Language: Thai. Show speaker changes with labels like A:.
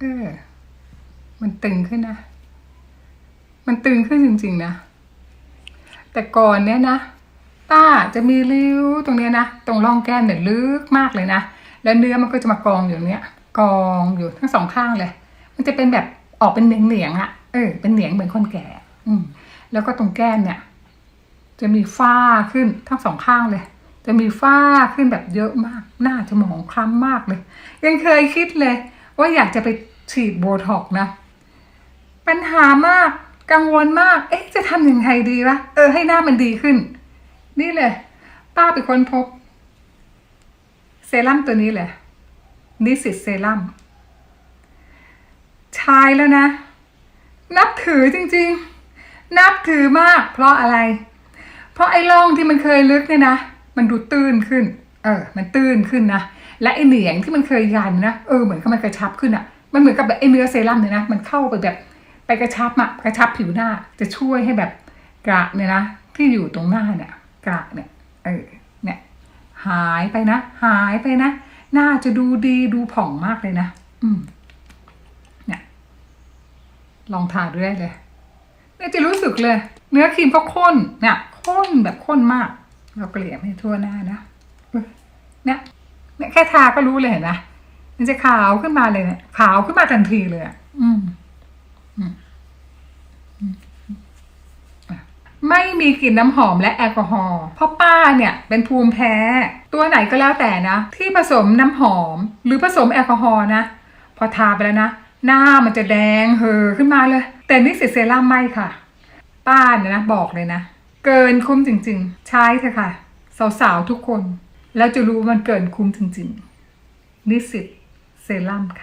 A: เออ มันตึงขึ้นนะ มันตึงขึ้นจริงๆนะ แต่ก่อนเนี้ยนะป้าจะมีริ้วตรงเนี้ยนะ ตรงร่องแก้มเนี่ยลึกมากเลยนะ แล้วเนื้อมันก็จะมากองอยู่เนี้ย กองอยู่ทั้งสองข้างเลย มันจะเป็นแบบออกเป็นเหนียงเหนียงๆอะเออ เป็นเหนียงเหมือนคนแก่ อืม แล้วก็ตรงแก้มเนี่ย จะมีฝ้าขึ้นทั้งสองข้างเลย จะมีฝ้าขึ้นแบบเยอะมาก หน้าจะหมองคล้ำมากเลย ยังเคยคิดเลย ว่าอยากจะไปฉีดโบท็อกนะ ปัญหามากกังวลมาก เอ๊ะ จะทำยังไงดีวะ เออ ให้หน้ามันดีขึ้น นี่เลย ป้าเป็นคนพบ เซรั่มตัวนี้เลยนิสิตเซรั่มใช้แล้วนะ นับถือจริงๆ นับถือมาก เพราะอะไร เพราะไอ้ร่องที่มันเคยลึกเนี่ยนะ มันดูตื้นขึ้น เออ มันตื้นขึ้นนะ และไอเหนียงที่มันเคยยันนะ เออ เหมือนกับมันกระชับขึ้นอะ่ะ มันเหมือนกับแบบไอเนื้อเซรั่มเนี่ยนะ มันเข้าไปแบบไปกระชับอะกระชับผิวหน้า จะช่วยให้แบบกระเนี่ยนะ ที่อยู่ตรงหน้าเนี่ยกระเนี่ย เออ เนี่ย หายไปนะ หายไปนะ หน้าจะดูดีดูผ่องมากเลยนะ อืม เนี่ย ลองทาดูได้เลยเนี่ยจะรู้สึกเลย เนื้อครีมก็ข้น เนี่ย ข้นแบบข้นมาก เราเกลี่ยให้ทั่วหน้านะ เนี่ยเนี่ยแค่ทาก็รู้เลยเห็นไหมมันจะขาวขึ้นมาเลยเนี่ยขาวขึ้นมาทันทีเลยอะอืมอืมไม่มีกลิ่นน้ำหอมและแอลกอฮอล์เพราะป้าเนี่ยเป็นภูมิแพ้ ตัวไหนก็แล้วแต่นะ ที่ผสมน้ำหอม หรือผสมแอลกอฮอล์นะ พอทาไปแล้วนะ หน้ามันจะแดงเห่อขึ้นมาเลย แต่นี่สิเซรั่มไม่ค่ะ ป้าเนี่ยนะบอกเลยนะ เกินคุ้มจริงๆ ใช้เถอะค่ะ สาวๆทุกคน แล้วจะรู้ว่ามันเกินคุ้มจริงๆนิสิตเซรั่มค่ะ